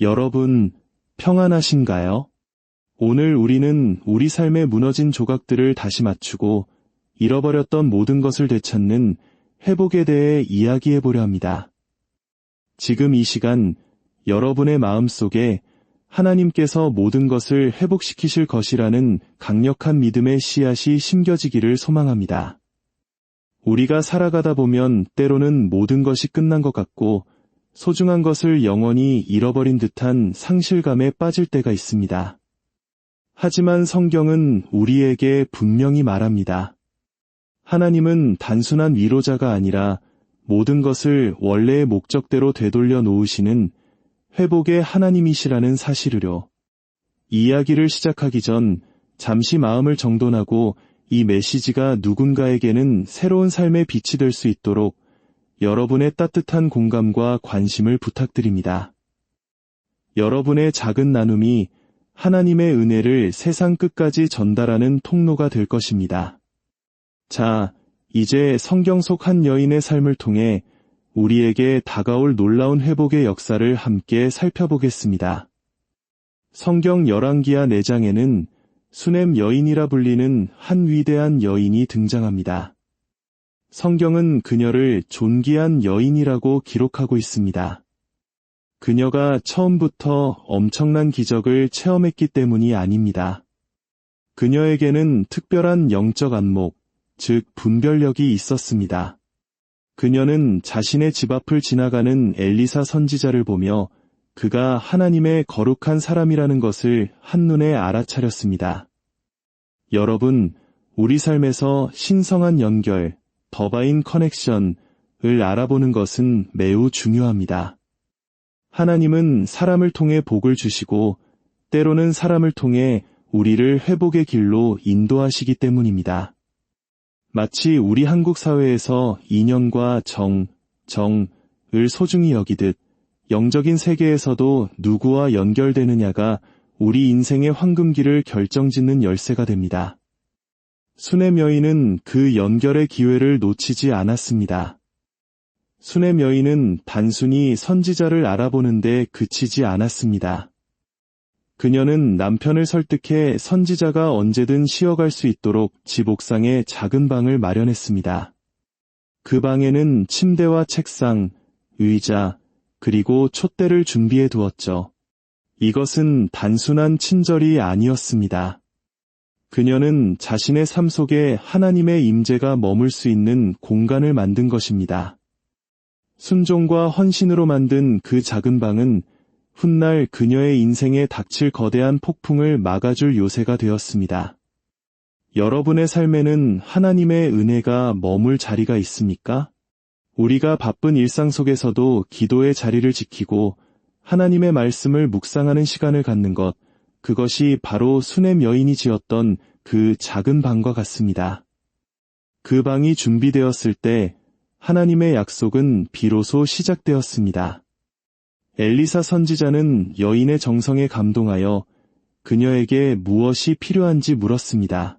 여러분, 평안하신가요? 오늘 우리는 우리 삶의 무너진 조각들을 다시 맞추고 잃어버렸던 모든 것을 되찾는 회복에 대해 이야기해 보려 합니다. 지금 이 시간 여러분의 마음 속에 하나님께서 모든 것을 회복시키실 것이라는 강력한 믿음의 씨앗이 심겨지기를 소망합니다. 우리가 살아가다 보면 때로는 모든 것이 끝난 것 같고 소중한 것을 영원히 잃어버린 듯한 상실감에 빠질 때가 있습니다. 하지만 성경은 우리에게 분명히 말합니다. 하나님은 단순한 위로자가 아니라 모든 것을 원래의 목적대로 되돌려 놓으시는 회복의 하나님이시라는 사실을요. 이야기를 시작하기 전 잠시 마음을 정돈하고 이 메시지가 누군가에게는 새로운 삶의 빛이 될 수 있도록 여러분의 따뜻한 공감과 관심을 부탁드립니다. 여러분의 작은 나눔이 하나님의 은혜를 세상 끝까지 전달하는 통로가 될 것입니다. 자, 이제 성경 속 한 여인의 삶을 통해 우리에게 다가올 놀라운 회복의 역사를 함께 살펴보겠습니다. 성경 열왕기하 4장에는 수넴 여인이라 불리는 한 위대한 여인이 등장합니다. 성경은 그녀를 존귀한 여인이라고 기록하고 있습니다. 그녀가 처음부터 엄청난 기적을 체험했기 때문이 아닙니다. 그녀에게는 특별한 영적 안목, 즉 분별력이 있었습니다. 그녀는 자신의 집 앞을 지나가는 엘리사 선지자를 보며 그가 하나님의 거룩한 사람이라는 것을 한눈에 알아차렸습니다. 여러분, 우리 삶에서 신성한 연결, 더바인 커넥션을 알아보는 것은 매우 중요합니다. 하나님은 사람을 통해 복을 주시고 때로는 사람을 통해 우리를 회복의 길로 인도하시기 때문입니다. 마치 우리 한국 사회에서 인연과 정, 정을 소중히 여기듯 영적인 세계에서도 누구와 연결되느냐가 우리 인생의 황금기를 결정짓는 열쇠가 됩니다. 수넴 여인은 그 연결의 기회를 놓치지 않았습니다. 수넴 여인은 단순히 선지자를 알아보는데 그치지 않았습니다. 그녀는 남편을 설득해 선지자가 언제든 쉬어갈 수 있도록 집 옥상에 작은 방을 마련했습니다. 그 방에는 침대와 책상, 의자, 그리고 촛대를 준비해 두었죠. 이것은 단순한 친절이 아니었습니다. 그녀는 자신의 삶 속에 하나님의 임재가 머물 수 있는 공간을 만든 것입니다. 순종과 헌신으로 만든 그 작은 방은 훗날 그녀의 인생에 닥칠 거대한 폭풍을 막아줄 요새가 되었습니다. 여러분의 삶에는 하나님의 은혜가 머물 자리가 있습니까? 우리가 바쁜 일상 속에서도 기도의 자리를 지키고 하나님의 말씀을 묵상하는 시간을 갖는 것, 그것이 바로 수넴 여인이 지었던 그 작은 방과 같습니다. 그 방이 준비되었을 때 하나님의 약속은 비로소 시작되었습니다. 엘리사 선지자는 여인의 정성에 감동하여 그녀에게 무엇이 필요한지 물었습니다.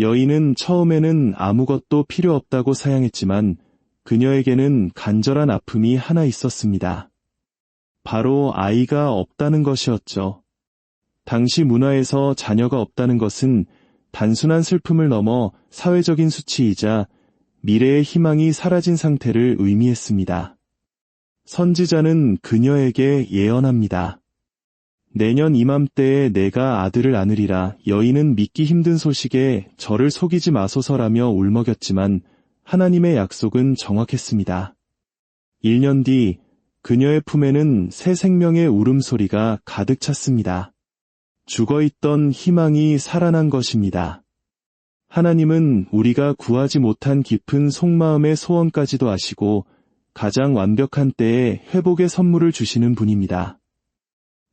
여인은 처음에는 아무것도 필요 없다고 사양했지만 그녀에게는 간절한 아픔이 하나 있었습니다. 바로 아이가 없다는 것이었죠. 당시 문화에서 자녀가 없다는 것은 단순한 슬픔을 넘어 사회적인 수치이자 미래의 희망이 사라진 상태를 의미했습니다. 선지자는 그녀에게 예언합니다. 내년 이맘때에 내가 아들을 안으리라 여인은 믿기 힘든 소식에 저를 속이지 마소서라며 울먹였지만 하나님의 약속은 정확했습니다. 1년 뒤 그녀의 품에는 새 생명의 울음소리가 가득 찼습니다. 죽어 있던 희망이 살아난 것입니다. 하나님은 우리가 구하지 못한 깊은 속마음의 소원까지도 아시고 가장 완벽한 때에 회복의 선물을 주시는 분입니다.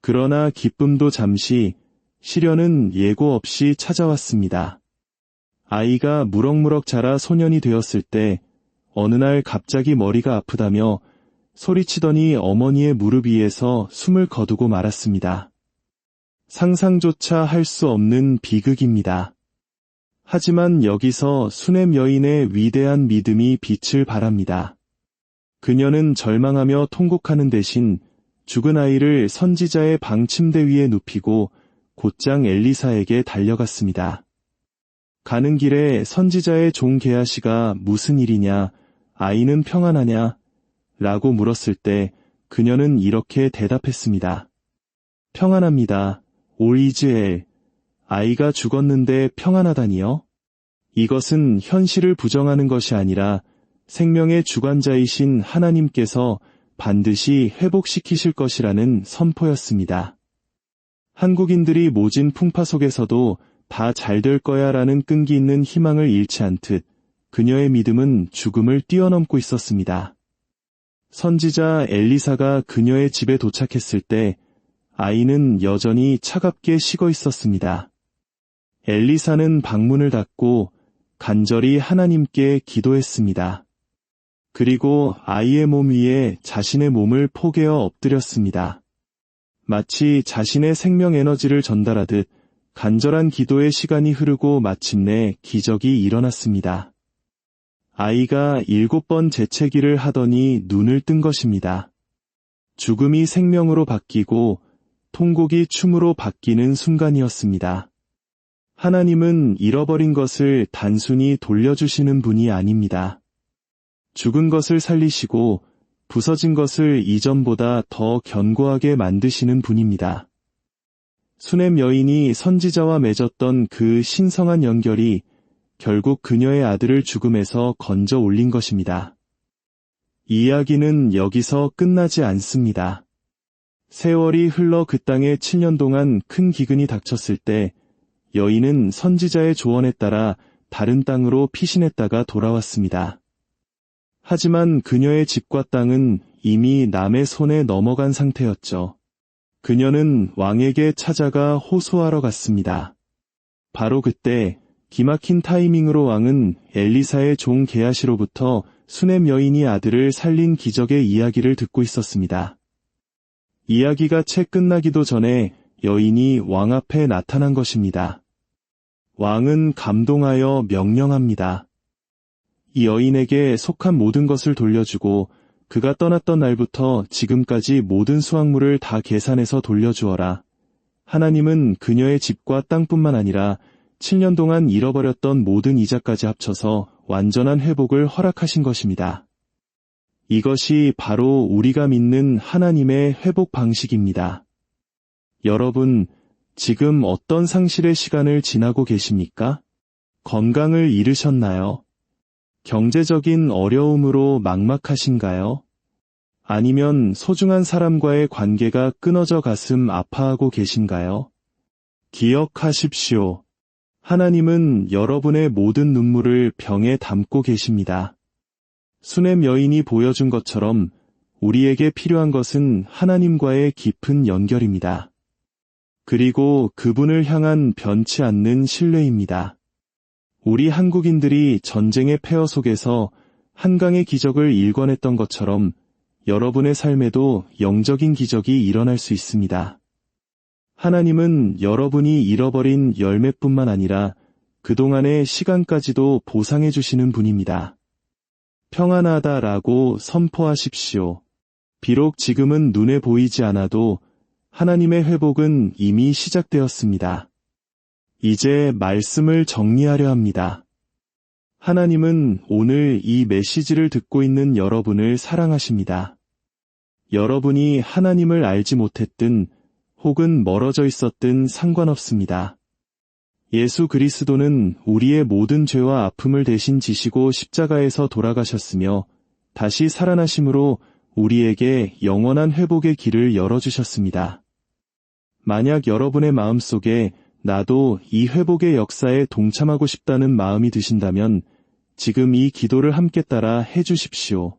그러나 기쁨도 잠시, 시련은 예고 없이 찾아왔습니다. 아이가 무럭무럭 자라 소년이 되었을 때 어느 날 갑자기 머리가 아프다며 소리치더니 어머니의 무릎 위에서 숨을 거두고 말았습니다. 상상조차 할 수 없는 비극입니다. 하지만 여기서 수넴 여인의 위대한 믿음이 빛을 발합니다. 그녀는 절망하며 통곡하는 대신 죽은 아이를 선지자의 방 침대 위에 눕히고 곧장 엘리사에게 달려갔습니다. 가는 길에 선지자의 종 게하시가 무슨 일이냐, 아이는 평안하냐, 라고 물었을 때 그녀는 이렇게 대답했습니다. 평안합니다. 올이즈엘. 아이가 죽었는데 평안하다니요? 이것은 현실을 부정하는 것이 아니라 생명의 주관자이신 하나님께서 반드시 회복시키실 것이라는 선포였습니다. 한국인들이 모진 풍파 속에서도 다 잘 될 거야 라는 끈기 있는 희망을 잃지 않듯 그녀의 믿음은 죽음을 뛰어넘고 있었습니다. 선지자 엘리사가 그녀의 집에 도착했을 때 아이는 여전히 차갑게 식어 있었습니다. 엘리사는 방문을 닫고 간절히 하나님께 기도했습니다. 그리고 아이의 몸 위에 자신의 몸을 포개어 엎드렸습니다. 마치 자신의 생명 에너지를 전달하듯 간절한 기도의 시간이 흐르고 마침내 기적이 일어났습니다. 아이가 일곱 번 재채기를 하더니 눈을 뜬 것입니다. 죽음이 생명으로 바뀌고 통곡이 춤으로 바뀌는 순간이었습니다. 하나님은 잃어버린 것을 단순히 돌려주시는 분이 아닙니다. 죽은 것을 살리시고 부서진 것을 이전보다 더 견고하게 만드시는 분입니다. 수넴 여인이 선지자와 맺었던 그 신성한 연결이 결국 그녀의 아들을 죽음에서 건져 올린 것입니다. 이야기는 여기서 끝나지 않습니다. 세월이 흘러 그 땅에 7년 동안 큰 기근이 닥쳤을 때 여인은 선지자의 조언에 따라 다른 땅으로 피신했다가 돌아왔습니다. 하지만 그녀의 집과 땅은 이미 남의 손에 넘어간 상태였죠. 그녀는 왕에게 찾아가 호소하러 갔습니다. 바로 그때 기막힌 타이밍으로 왕은 엘리사의 종 게하시로부터 수넴 여인이 아들을 살린 기적의 이야기를 듣고 있었습니다. 이야기가 채 끝나기도 전에 여인이 왕 앞에 나타난 것입니다. 왕은 감동하여 명령합니다. 이 여인에게 속한 모든 것을 돌려주고 그가 떠났던 날부터 지금까지 모든 수확물을 다 계산해서 돌려주어라. 하나님은 그녀의 집과 땅뿐만 아니라 7년 동안 잃어버렸던 모든 이자까지 합쳐서 완전한 회복을 허락하신 것입니다. 이것이 바로 우리가 믿는 하나님의 회복 방식입니다. 여러분, 지금 어떤 상실의 시간을 지나고 계십니까? 건강을 잃으셨나요? 경제적인 어려움으로 막막하신가요? 아니면 소중한 사람과의 관계가 끊어져 가슴 아파하고 계신가요? 기억하십시오. 하나님은 여러분의 모든 눈물을 병에 담고 계십니다. 수넴 여인이 보여준 것처럼 우리에게 필요한 것은 하나님과의 깊은 연결입니다. 그리고 그분을 향한 변치 않는 신뢰입니다. 우리 한국인들이 전쟁의 폐허 속에서 한강의 기적을 일궈냈던 것처럼 여러분의 삶에도 영적인 기적이 일어날 수 있습니다. 하나님은 여러분이 잃어버린 열매뿐만 아니라 그동안의 시간까지도 보상해 주시는 분입니다. 평안하다라고 선포하십시오. 비록 지금은 눈에 보이지 않아도 하나님의 회복은 이미 시작되었습니다. 이제 말씀을 정리하려 합니다. 하나님은 오늘 이 메시지를 듣고 있는 여러분을 사랑하십니다. 여러분이 하나님을 알지 못했든 혹은 멀어져 있었든 상관없습니다. 예수 그리스도는 우리의 모든 죄와 아픔을 대신 지시고 십자가에서 돌아가셨으며 다시 살아나심으로 우리에게 영원한 회복의 길을 열어주셨습니다. 만약 여러분의 마음 속에 나도 이 회복의 역사에 동참하고 싶다는 마음이 드신다면 지금 이 기도를 함께 따라 해주십시오.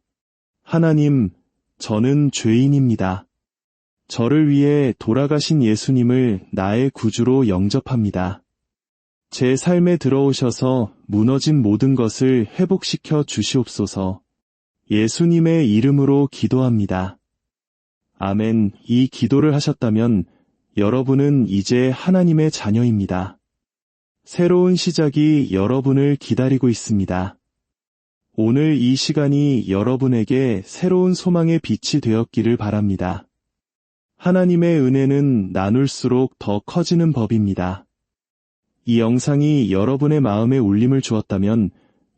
하나님, 저는 죄인입니다. 저를 위해 돌아가신 예수님을 나의 구주로 영접합니다. 제 삶에 들어오셔서 무너진 모든 것을 회복시켜 주시옵소서. 예수님의 이름으로 기도합니다. 아멘. 이 기도를 하셨다면 여러분은 이제 하나님의 자녀입니다. 새로운 시작이 여러분을 기다리고 있습니다. 오늘 이 시간이 여러분에게 새로운 소망의 빛이 되었기를 바랍니다. 하나님의 은혜는 나눌수록 더 커지는 법입니다. 이 영상이 여러분의 마음에 울림을 주었다면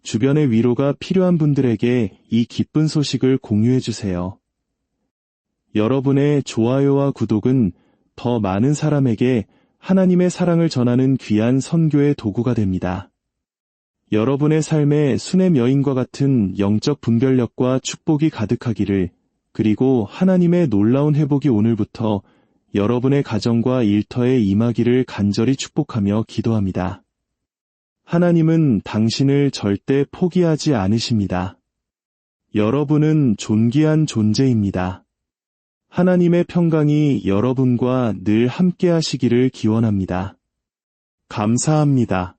주변의 위로가 필요한 분들에게 이 기쁜 소식을 공유해 주세요. 여러분의 좋아요와 구독은 더 많은 사람에게 하나님의 사랑을 전하는 귀한 선교의 도구가 됩니다. 여러분의 삶에 수냄 여인과 같은 영적 분별력과 축복이 가득하기를 그리고 하나님의 놀라운 회복이 오늘부터 여러분의 가정과 일터에 임하기를 간절히 축복하며 기도합니다. 하나님은 당신을 절대 포기하지 않으십니다. 여러분은 존귀한 존재입니다. 하나님의 평강이 여러분과 늘 함께 하시기를 기원합니다. 감사합니다.